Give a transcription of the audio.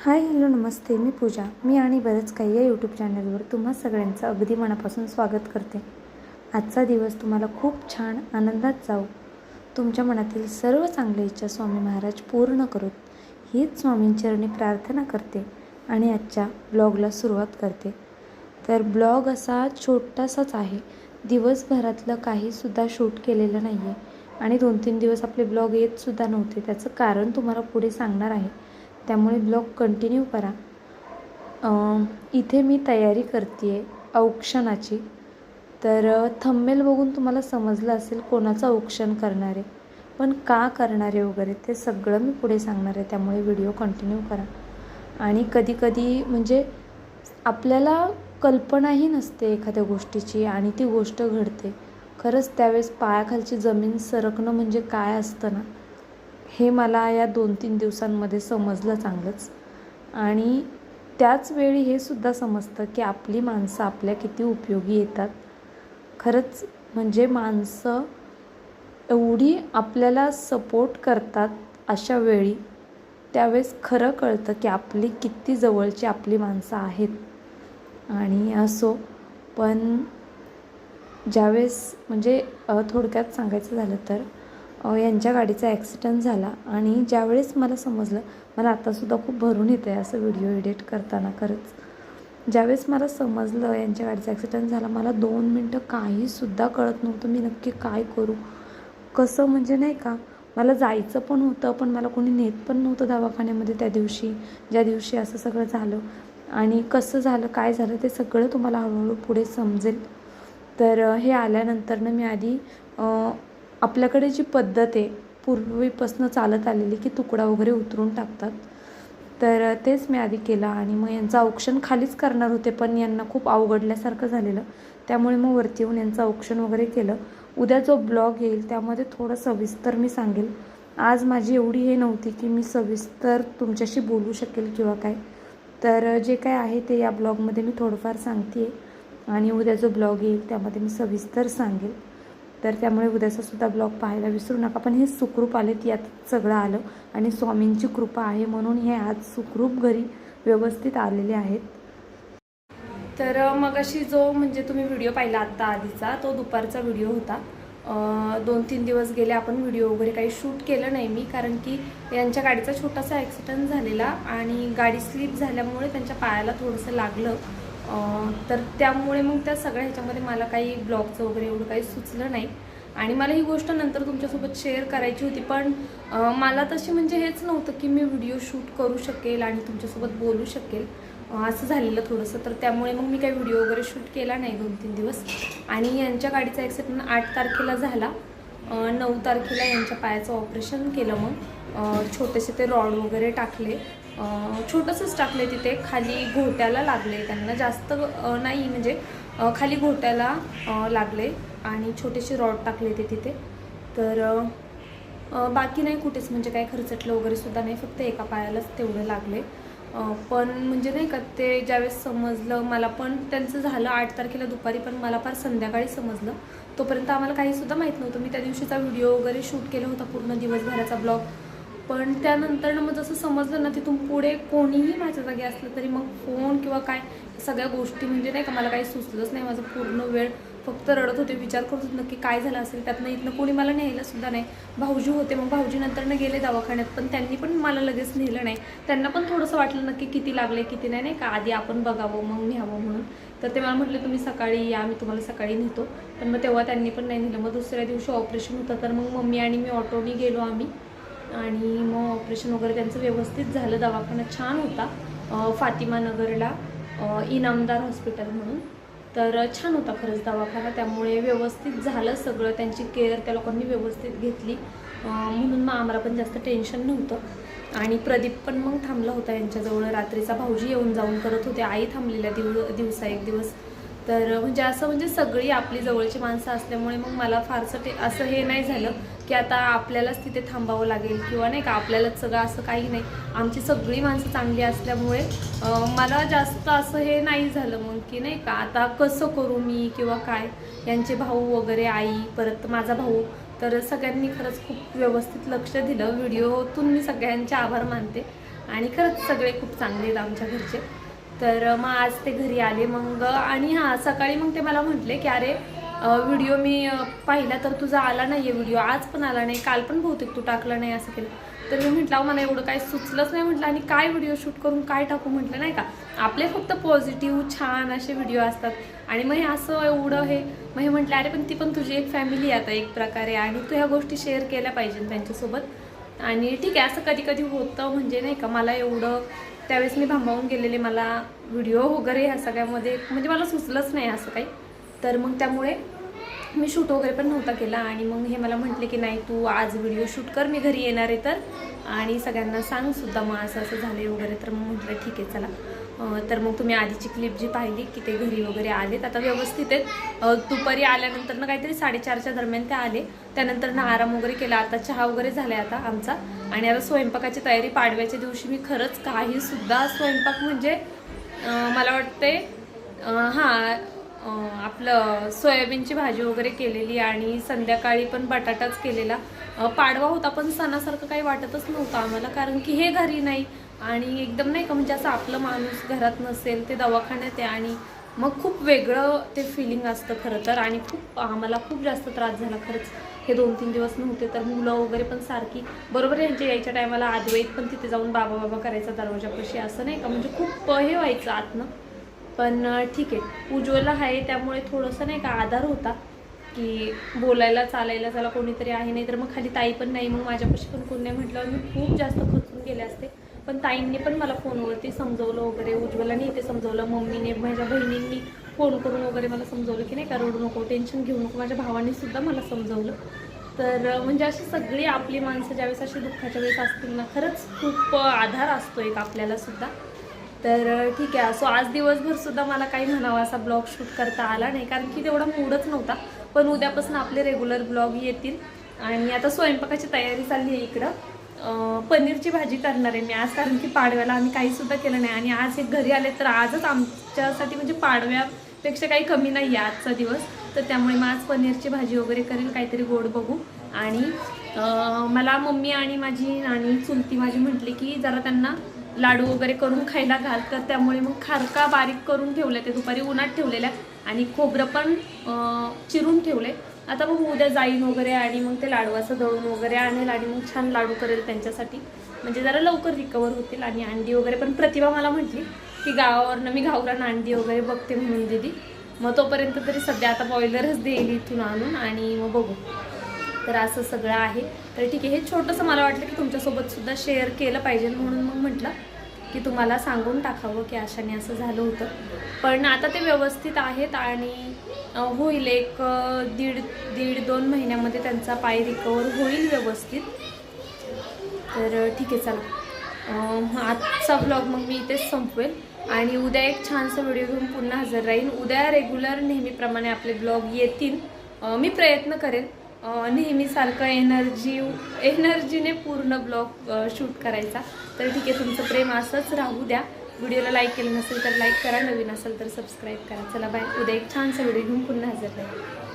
Hi hello नमस्ते. मी पूजा. मी आणि बरंच काही या यूट्यूब चॅनलवर तुम्हा सगळ्यांचं अगदी मनापासून स्वागत करते. आजचा दिवस तुम्हाला खूप छान आनंदात जाऊ तुमच्या मनातील सर्व चांगल्या इच्छा स्वामी महाराज पूर्ण करोत. हीच स्वामींचरणी प्रार्थना करते आणि आजच्या ब्लॉगला सुरुवात करते. तर ब्लॉग असा छोटासाच आहे. दिवसभरातलं काहीसुद्धा शूट केलेलं नाही आहे आणि दोन तीन दिवस आपले ब्लॉग येतसुद्धा नव्हते. त्याचं कारण तुम्हाला पुढे सांगणार आहे. त्यामुळे ब्लॉग कंटिन्यू करा. इथे मी तयारी करते आहे औक्षणाची. तर थंबेल बघून तुम्हाला समजलं असेल कोणाचं औक्षण करणार आहे पण का करणार आहे वगैरे ते सगळं मी पुढे सांगणार आहे त्यामुळे व्हिडिओ कंटिन्यू करा. आणि कधीकधी म्हणजे आपल्याला कल्पनाही नसते एखाद्या गोष्टीची आणि ती गोष्ट घडते. खरंच त्यावेळेस पायाखालची जमीन सरकणं म्हणजे काय असतं ना? हे मला या दोन तीन दिवसांमध्ये समजलं चांगलंच. आणि त्याच वेळी हे सुद्धा समजतं की आपली माणसं आपल्या किती उपयोगी येतात. खरंच म्हणजे माणसं एवढी आपल्याला सपोर्ट करतात अशा वेळी त्यावेळेस खरं कळतं की आपली किती जवळची आपली माणसं आहेत. आणि असो पण ज्यावेळेस म्हणजे थोडक्यात सांगायचं झालं तर यांच्या गाडीचा ॲक्सिडेंट झाला आणि ज्यावेळेस मला समजलं मला आत्तासुद्धा खूप भरून येतं आहे असं व्हिडिओ एडिट करताना खरंच. ज्यावेळेस मला समजलं यांच्या गाडीचा ॲक्सिडेंट झाला मला दोन मिनटं काहीसुद्धा कळत नव्हतं मी नक्की काय करू? कसं म्हणजे नाही का मला जायचं पण होतं पण मला कोणी नेत पण नव्हतं दवाखान्यामध्ये त्या दिवशी ज्या दिवशी असं सगळं झालं. आणि कसं झालं काय झालं ते सगळं तुम्हाला हळूहळू पुढे समजेल. तर हे आल्यानंतरनं मी आधी आपल्याकडे जी पद्धत आहे पूर्वीपासून चालत आलेली की तुकडा वगैरे उतरून टाकतात. तर तेच मी आधी केलं आणि मग यांचं औक्षण खालीच करणार होते पण यांना खूप अवघडल्यासारखं झालेलं. त्यामुळे मग वरती येऊन यांचं औक्षण वगैरे केलं. उद्या जो ब्लॉग येईल त्यामध्ये थोडं सविस्तर मी सांगेल. आज माझी एवढी हे नव्हती की मी सविस्तर तुमच्याशी बोलू शकेल किंवा काय. तर जे काय आहे ते या ब्लॉगमध्ये मी थोडंफार सांगते आणि उद्या जो ब्लॉग येईल त्यामध्ये मी सविस्तर सांगेल. तर त्यामुळे उद्याचा सुद्धा ब्लॉग पाहायला विसरू नका. पण हे सुखरूप आले ती यात सगळं आलं. आणि स्वामींची कृपा आहे म्हणून हे आज सुखरूप घरी व्यवस्थित आलेले आहेत. तर मग अशी जो म्हणजे तुम्ही व्हिडिओ पाहिला आत्ता आधीचा तो दुपारचा व्हिडिओ होता. दोन तीन दिवस गेले आपण व्हिडिओ वगैरे काही शूट केलं नाही मी कारण की यांच्या गाडीचा छोटासा ॲक्सिडेंट झालेला आणि गाडी स्लिप झाल्यामुळे त्यांच्या पायाला थोडंसं लागलं. तर त्यामुळे मग त्या सगळ्या ह्याच्यामध्ये मला काही ब्लॉगचं वगैरे एवढं काही सुचलं नाही. आणि मला ही गोष्ट नंतर तुमच्यासोबत शेअर करायची होती पण मला तशी म्हणजे हेच नव्हतं की मी व्हिडिओ शूट करू शकेल आणि तुमच्यासोबत बोलू शकेल. असं झालेलं थोडंसं. तर त्यामुळे मग मी काही व्हिडिओ वगैरे शूट केला नाही दोन तीन दिवस. आणि यांच्या गाडीचा ॲक्सिडेंट आठ तारखेला झाला. नऊ तारखेला यांच्या पायाचं ऑपरेशन केलं मग. छोटेसे ते रॉड वगैरे टाकले. छोटंसंच टाकले तिथे. खाली घोट्याला लागले त्यांना. जास्त नाही म्हणजे खाली घोट्याला लागले आणि छोटेसे रॉड टाकले ते तिथे. तर बाकी नाही कुठेच. म्हणजे काय खर्चटलं वगैरे सुद्धा नाही. फक्त एका पायालाच तेवढं लागले पण म्हणजे नाही का ते ज्यावेळेस समजलं मला पण त्यांचं झालं आठ तारखेला दुपारी पण मला फार संध्याकाळी समजलं. तोपर्यंत आम्हाला काहीसुद्धा माहीत नव्हतं. मी त्या दिवशीचा व्हिडिओ वगैरे शूट केला होता पूर्ण दिवसभराचा ब्लॉग. पण त्यानंतर मग जसं समजलं ना तिथून पुढे कोणीही माझ्या जागी असलं तरी मग फोन किंवा काय सगळ्या गोष्टी म्हणजे नाही का मला काही सुचलंच नाही. माझं पूर्ण वेळ फक्त रडत होते विचार करत होते नक्की काय झालं असेल? त्यातनं इथनं कोणी मला न्यायला सुद्धा नाही. भाऊजी होते मग भाऊजी नंतरनं गेले दवाखान्यात पण त्यांनी पण मला लगेच नेलं नाही. त्यांना पण थोडंसं वाटलं नक्की किती लागले किती नाही नाही का? आधी आपण बघावं मग न्यावं म्हणून. तर ते मला म्हटले तुम्ही सकाळी या मी तुम्हाला सकाळी नेतो. पण मग तेव्हा त्यांनी पण नाही नेलं. मग दुसऱ्या दिवशी ऑपरेशन होतं तर मग मम्मी आणि मी ऑटोनी गेलो आम्ही. आणि मग ऑपरेशन वगैरे त्यांचं व्यवस्थित झालं दवाखाना छान होता. फातिमा नगरला इनामदार हॉस्पिटल म्हणून. तर छान होता खरंच दवाखाना त्यामुळे व्यवस्थित झालं सगळं त्यांची केअर त्या लोकांनी व्यवस्थित घेतली. म्हणून मग आम्हाला पण जास्त टेन्शन नव्हतं. आणि प्रदीप पण मग थांबला होता यांच्याजवळ. रात्रीचा भाऊजी येऊन जाऊन करत होते. आई थांबलेल्या दिव दिवसा एक दिवस. तर म्हणजे असं म्हणजे सगळी आपली जवळची माणसं असल्यामुळे मग मला फारसं ते असं हे नाही झालं की आता आपल्यालाच तिथे थांबावं लागेल किंवा नाही का आपल्यालाच सगळं असं काही नाही. आमची सगळी माणसं चांगली असल्यामुळे मला जास्त असं हे नाही झालं मग की नाही का आता कसं करू मी किंवा काय? यांचे भाऊ वगैरे आई परत माझा भाऊ. तर सगळ्यांनी खरंच खूप व्यवस्थित लक्ष दिलं. व्हिडिओतून मी सगळ्यांचे आभार मानते. आणि खरंच सगळे खूप चांगले आहेत आमच्या घरचे. तर मग आज ते घरी आले मग आणि हां सकाळी मग ते मला म्हटले की अरे व्हिडिओ मी पाहिला तर तुझा आला नाही आहे व्हिडिओ आज पण आला नाही काल पण बहुतेक तू टाकला नाही असं केलं. तर मी म्हटलं मला एवढं काही सुचलंच नाही म्हटलं आणि काय व्हिडिओ शूट करून काय टाकू? म्हटलं नाही का आपले फक्त पॉझिटिव्ह छान असे व्हिडिओ असतात. आणि मग हे असं एवढं हे मग हे म्हटलं अरे पण ती पण तुझी एक फॅमिली आहे आता एक प्रकारे आणि तू ह्या गोष्टी शेअर केल्या पाहिजे त्यांच्यासोबत. आणि ठीक आहे असं कधी कधी होतं म्हणजे नाही का मला एवढं त्यावेळेस मी भांबावून गेलेले मला व्हिडिओ वगैरे ह्या सगळ्यामध्ये म्हणजे मला सुचलंच नाही असं काही. तर मग त्यामुळे मी शूट वगैरे पण नव्हता केला आणि मग हे मला म्हटले की नाही तू आज व्हिडिओ शूट कर मी घरी येणार आहे तर. आणि सगळ्यांना सांग सुद्धा मग असं असं झालं वगैरे तर मग म्हटलं ठीक आहे चला. तर मग तुम्ही आधीची क्लिप जी पाहिली की ते घरी वगैरे आलेत आता व्यवस्थित आहेत. दुपारी आल्यानंतर ना काहीतरी साडेचारच्या दरम्यान ते आले. त्यानंतर ना आराम वगैरे केला. आता चहा वगैरे झाला आता आमचा. आणि आता स्वयंपाकाची तयारी पाडव्याच्या दिवशी मी खरंच काहीसुद्धा स्वयंपाक म्हणजे मला वाटते हां आपलं सोयाबीनची भाजी वगैरे केलेली आणि संध्याकाळी पण बटाटाच केलेला. पाडवा होता पण सणासारखं काही वाटतच नव्हतं आम्हाला कारण की हे घरी नाही. आणि एकदम नाही का म्हणजे असं आपलं माणूस घरात नसेल ते दवाखान्यात आहे आणि मग खूप वेगळं ते फिलिंग असतं खरं तर. आणि खूप आम्हाला खूप जास्त त्रास झाला. खरंच हे दोन तीन दिवस नव्हते तर मुलं वगैरे पण सारखी बरोबर यांच्या यायच्या टायमाला आदवैत पण तिथे जाऊन बाबा बाबा करायचा दरवाजापाशी असं नाही का म्हणजे खूप हे व्हायचं आतनं. पण ठीक आहे उज्ज्वला आहे त्यामुळे थोडंसं नाही का आधार होता. की बोलायला चालायला त्याला कोणीतरी आहे नाही तर मग खाली ताई पण नाही मग माझ्यापाशी पण कोण नाही म्हटल्यावर मी खूप जास्त खचून गेले असते. पण ताईंनी पण मला फोनवरती समजवलं वगैरे उज्ज्वलाने इथे समजवलं मम्मीने माझ्या बहिणींनी फोन करून वगैरे मला समजवलं की नाही का रडू नको टेन्शन घेऊ नको माझ्या भावाने सुद्धा मला समजवलं. तर म्हणजे अशी सगळी आपली माणसं ज्यावेळेस अशी दुःखाच्या वेळेस असतील ना खरंच खूप आधार असतो एक आपल्याला सुद्धा. तर ठीक आहे. सो आज दिवसभर सुद्धा मला काही म्हणावा असा ब्लॉग शूट करता आला नाही कारण की तेवढा मूडच नव्हता. पण उद्यापासून आपले रेग्युलर ब्लॉग येतील. आणि आता स्वयंपाकाची तयारी चालली आहे इकडं. पनीरची भाजी करणार आहे मी आज कारण की पाडव्याला आम्ही काहीसुद्धा केलं नाही. आणि आज हे घरी आले तर आजच आमच्यासाठी म्हणजे पाडव्यापेक्षा काही कमी नाही आहे आजचा दिवस. तर त्यामुळे मग आज पनीरची भाजी वगैरे करेल काहीतरी गोड बघू. आणि मला मम्मी आणि माझी नाणी चुलती माझी म्हटली की जरा त्यांना लाडू वगैरे करून खायला घाल तर त्यामुळे मग खारका बारीक करून ठेवले ते दुपारी उन्हात ठेवलेल्या. आणि खोबरं पण चिरून ठेवले. आता मग उद्या जाईन वगैरे आणि मग ते लाडू असं दळून वगैरे आणेल आणि मग छान लाडू करेल त्यांच्यासाठी. म्हणजे जरा लवकर रिकवर होतील आणि अंडी वगैरे पण प्रतिभा मला म्हटली की गावावरनं मी गावरान अंडी वगैरे बघते म्हणून दिली मग तोपर्यंत तरी सध्या आता बॉयलरच देईल इथून आणून आणि मग बघू. तर असं सगळं आहे. तर ठीक आहे हे छोटंसं मला वाटलं की तुमच्यासोबत सुद्धा शेअर केलं पाहिजे म्हणून मग म्हटलं की तुम्हाला सांगून टाकावं की अशाने असं झालं होतं. पण आता ते व्यवस्थित आहेत आणि होईल एक दीड दीड दोन महिन्यामध्ये त्यांचा पाय रिकवर होईल व्यवस्थित. तर ठीक आहे चला. आजचा ब्लॉग मग मी इथेच संपवेल. आणि उद्या एक छानसा व्हिडिओ घेऊन पुन्हा हजर राहीन. उद्या रेग्युलर नेहमीप्रमाणे आपले ब्लॉग येतील. मी प्रयत्न करेन. नेहमीसारखं एनर्जी एनर्जीने पूर्ण ब्लॉग शूट करायचा. तर ठीक आहे तुमचं प्रेम असंच राहू द्या. व्हिडिओला लाईक केलं नसेल तर लाईक करा. नवीन असेल तर सबस्क्राईब करा. चला बाय उद्या एक छानसा व्हिडिओ घेऊन पुन्हा हजर राहील